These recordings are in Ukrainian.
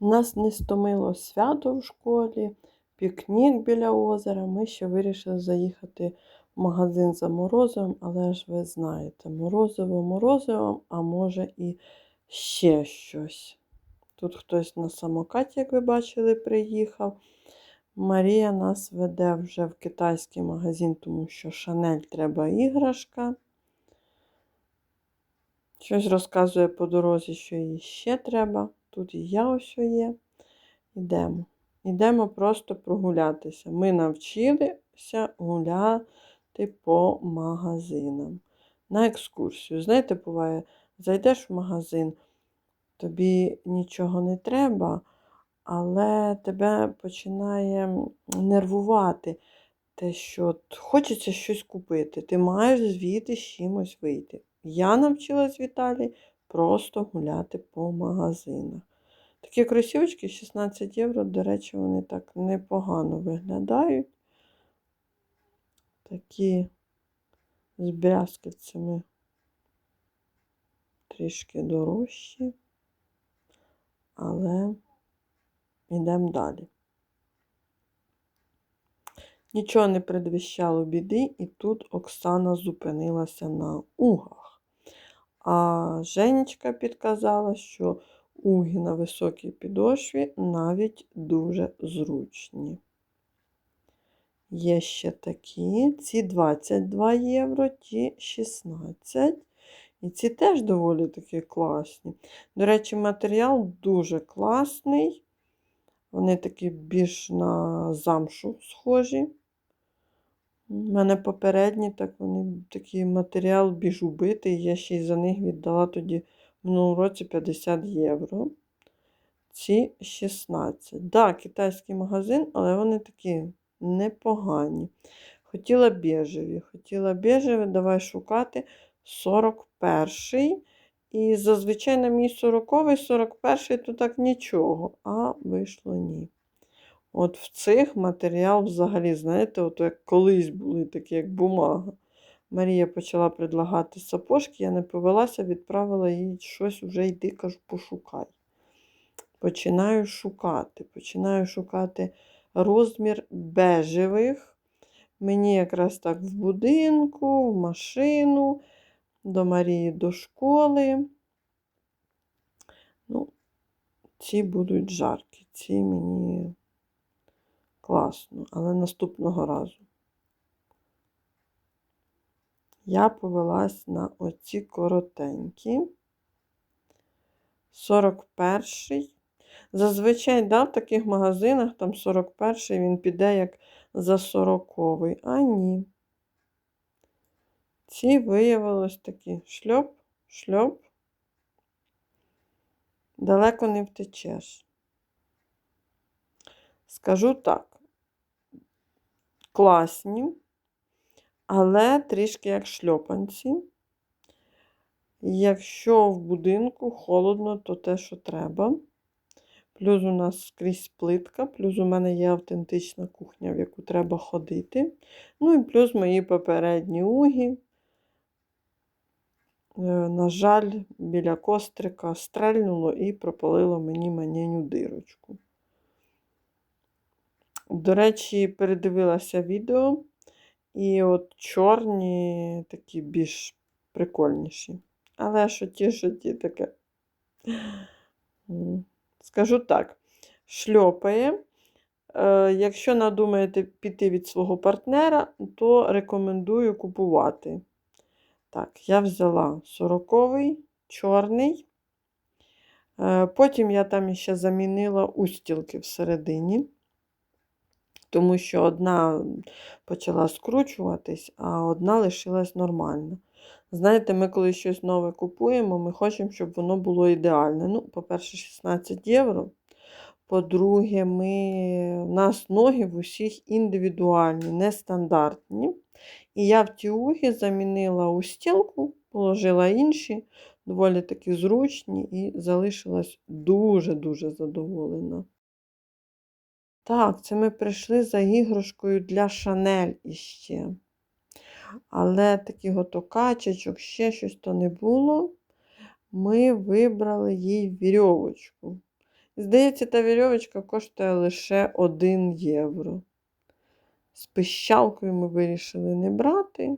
Нас не стомило свято в школі, пікнік біля озера. Ми ще вирішили заїхати в магазин за морозивом, але ж ви знаєте, морозиво морозивом, а може і ще щось. Тут хтось на самокаті, як ви бачили, приїхав. Марія нас веде вже в китайський магазин, тому що Шанель треба іграшка. Щось розказує по дорозі, що їй ще треба. Тут і я ось є. Йдемо. Йдемо просто прогулятися. Ми навчилися гуляти по магазинам. На екскурсію. Знаєте, буває, зайдеш в магазин, тобі нічого не треба, але тебе починає нервувати те, що хочеться щось купити. Ти маєш звідти з чимось вийти. Я навчилась в Італії просто гуляти по магазинах. Такі кросівочки 16 євро, до речі, вони так непогано виглядають. Такі з брязківцями трішки дорожчі, але йдемо далі. Нічого не предвіщало біди, і тут Оксана зупинилася на угах. А Женечка підказала, що уги на високій підошві навіть дуже зручні. Є ще такі, ці 22 євро, ті 16. І ці теж доволі такі класні. До речі, матеріал дуже класний. Вони такі більш на замшу схожі. У мене попередні, так вони такий матеріал більш убитий. Я ще й за них віддала тоді в минулому році 50 євро. Ці 16. Так, да, китайський магазин, але вони такі непогані. Хотіла біжеві. Хотіла біжеві, давай шукати 41-й. І зазвичай на мій 40-й, 41-й то так нічого, а вийшло ні. От в цих матеріал взагалі, знаєте, от як колись були такі, як бумага. Марія почала предлагати сапожки, я не повелася, відправила їй щось вже йди, кажу, пошукай. Починаю шукати. Починаю шукати розмір бежевих. Мені якраз так в будинку, в машину, до Марії до школи. Ну, ці будуть жаркі, ці мені класно, але наступного разу. Я повелась на оці коротенькі. 41-й. Зазвичай, да, в таких магазинах там 41-й він піде як за 40-й. А ні. Ці виявилось такі шльоп, шльоп. Далеко не втечеш. Скажу так, класні, але трішки як шльопанці. Якщо в будинку холодно, то те, що треба. Плюс у нас скрізь плитка, плюс у мене є автентична кухня, в яку треба ходити. Ну і плюс мої попередні уги. Е, на жаль, біля кострика стрельнуло і пропалило мені маніню дирочку. До речі, передивилася відео, і от чорні такі більш прикольніші. Але що ті, що ті таке. Скажу так, шльопає. Е, якщо надумаєте піти від свого партнера, то рекомендую купувати. Так, я взяла 40-й, чорний. Е, потім я там ще замінила устілки всередині, тому що одна почала скручуватись, а одна лишилась нормальна. Знаєте, ми коли щось нове купуємо, ми хочемо, щоб воно було ідеальне. Ну, по-перше, 16 євро. По-друге, ми... у нас ноги в усіх індивідуальні, нестандартні. І я в ті уги замінила устілку, положила інші, доволі таки зручні, і залишилась дуже-дуже задоволена. Так, це ми прийшли за іграшкою для Шанель іще. Але таких ото качечок, ще щось то не було. Ми вибрали їй вірьовочку. Здається, та вірьовочка коштує лише 1 євро. З пищалкою ми вирішили не брати.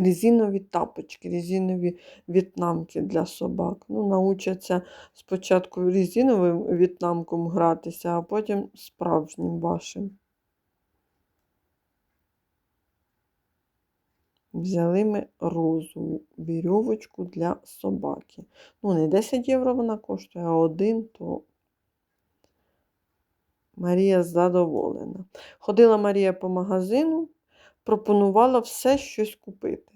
Резинові тапочки, резинові в'єтнамки для собак. Ну, научаться спочатку резиновим в'єтнамком гратися, а потім справжнім вашим. Взяли ми розову вірьовочку для собаки. Ну, не 10 євро вона коштує, а один, то Марія задоволена. Ходила Марія по магазину, пропонувала все щось купити.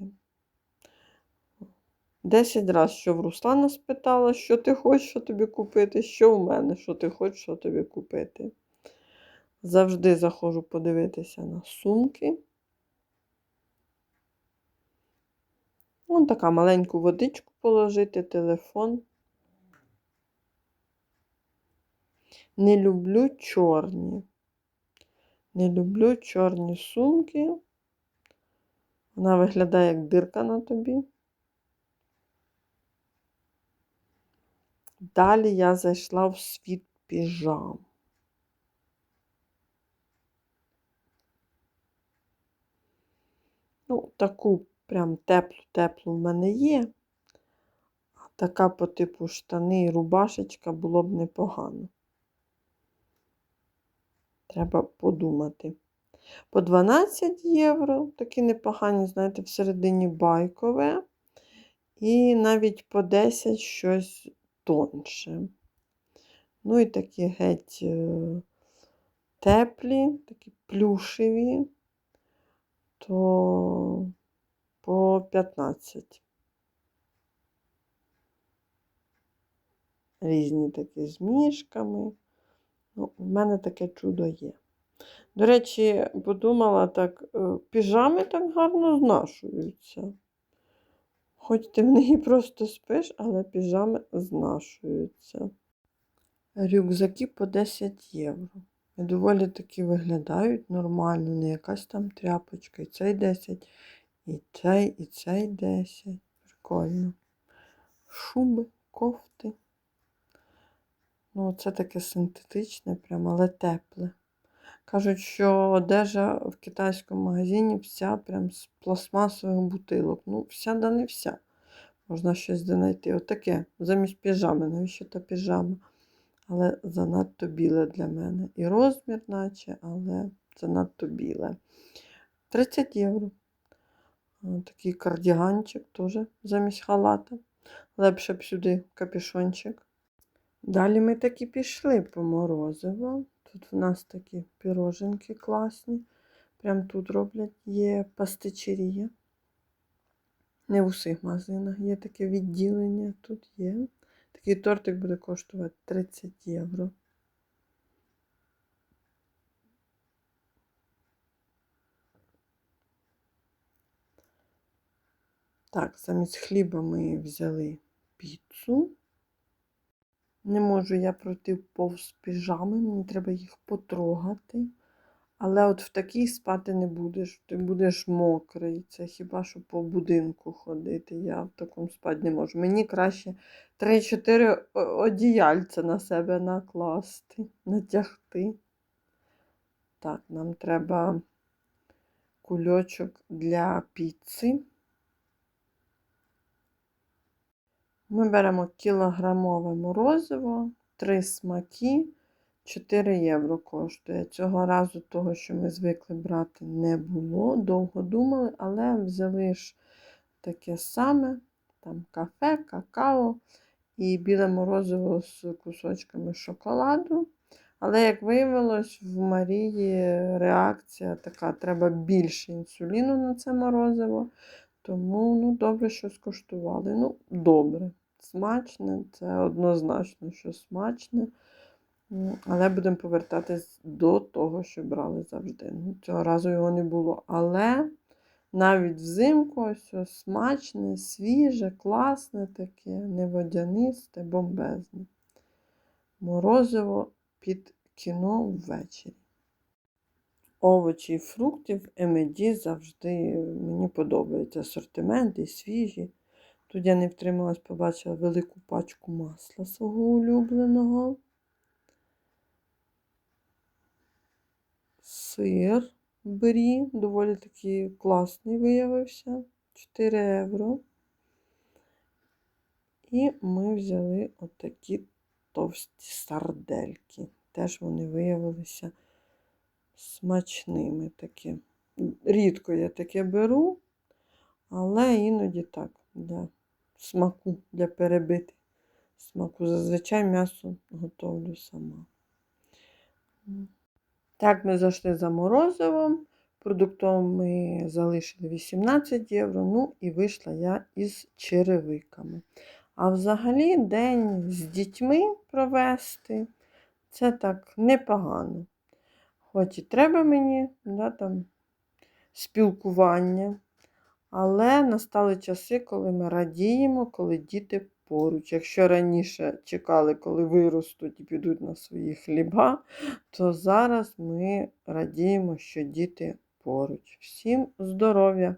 Десять разів, що в Руслана спитала, що ти хочеш, що тобі купити, що в мене, що ти хочеш, тобі купити. Завжди заходжу подивитися на сумки. Вон така маленьку водичку положити, телефон. Не люблю чорні. Не люблю чорні сумки. Вона виглядає як дирка на тобі. Далі я зайшла в світ піжам. Ну, таку прям теплу-теплу в мене є. Така по типу штани і рубашечка було б непогано. Треба подумати. По 12 євро, такі непогані, знаєте, всередині байкове. І навіть по 10 щось тонше. Ну і такі геть е, теплі, такі плюшеві, то по 15. Різні такі з мішками. Ну, в мене таке чудо є. До речі, подумала так, е, піжами так гарно знашуються. Хоч ти в неї просто спиш, але піжами знашуються. Рюкзаки по 10 євро. І доволі таки виглядають нормально, не якась там тряпочка. І цей 10, і цей, і цей 10. Прикольно. Шуби, кофти. Ну, це таке синтетичне, прям, але тепле. Кажуть, що одежа в китайському магазині вся прям з пластмасових бутилок. Ну, вся да не вся. Можна щось знайти. Отаке, замість піжами. Навіщо та піжама? Але занадто біле для мене. І розмір, наче, але занадто біле. 30 євро. Такий кардіганчик теж замість халата. Лепше б сюди капюшончик. Далі ми таки пішли по морозиво. Тут в нас такі піроженки класні. Прям тут роблять є пастичерія. Не в усіх магазинах є таке відділення. Тут є. Такий тортик буде коштувати 30 євро. Так, замість хліба ми взяли піцу. Не можу я пройти повз піжами, мені треба їх потрогати. Але от в такій спати не будеш, ти будеш мокрий. Це хіба що по будинку ходити. Я в такому спати не можу. Мені краще 3-4 одіяльця на себе накласти, натягти. Так, нам треба кульочок для піци. Ми беремо кілограмове морозиво, 3 смаки, 4 євро коштує. Цього разу того, що ми звикли брати, не було. Довго думали, але взяли ж таке саме: там кафе, какао і біле морозиво з кусочками шоколаду. Але, як виявилось, в Марії реакція така: треба більше інсуліну на це морозиво. Тому ну, добре, що скуштували. Ну, добре смачне, це однозначно, що смачне. Але будемо повертатись до того, що брали завжди. Ну, Цього разу його не було. Але навіть взимку ось смачне, свіже, класне таке, неводянисте, бомбезне. Морозиво під кіно ввечері. Овочі і фрукти в Емеді завжди мені подобається. Асортименти свіжі. Тут я не втрималась, побачила велику пачку масла свого улюбленого, сир брі, доволі такий класний виявився. 4 евро. І ми взяли отакі товсті сардельки. Теж вони виявилися смачними такі. Рідко я таке беру, але іноді так. Да смаку, для перебити смаку. Зазвичай м'ясо готовлю сама. Так, ми зайшли за морозивом. Продуктом ми залишили 18 євро. Ну і вийшла я із черевиками. А взагалі день з дітьми провести це так непогано. Хоч і треба мені да, там, спілкування, але настали часи, коли ми радіємо, коли діти поруч. Якщо раніше чекали, коли виростуть і підуть на свої хліба, то зараз ми радіємо, що діти поруч. Всім здоров'я!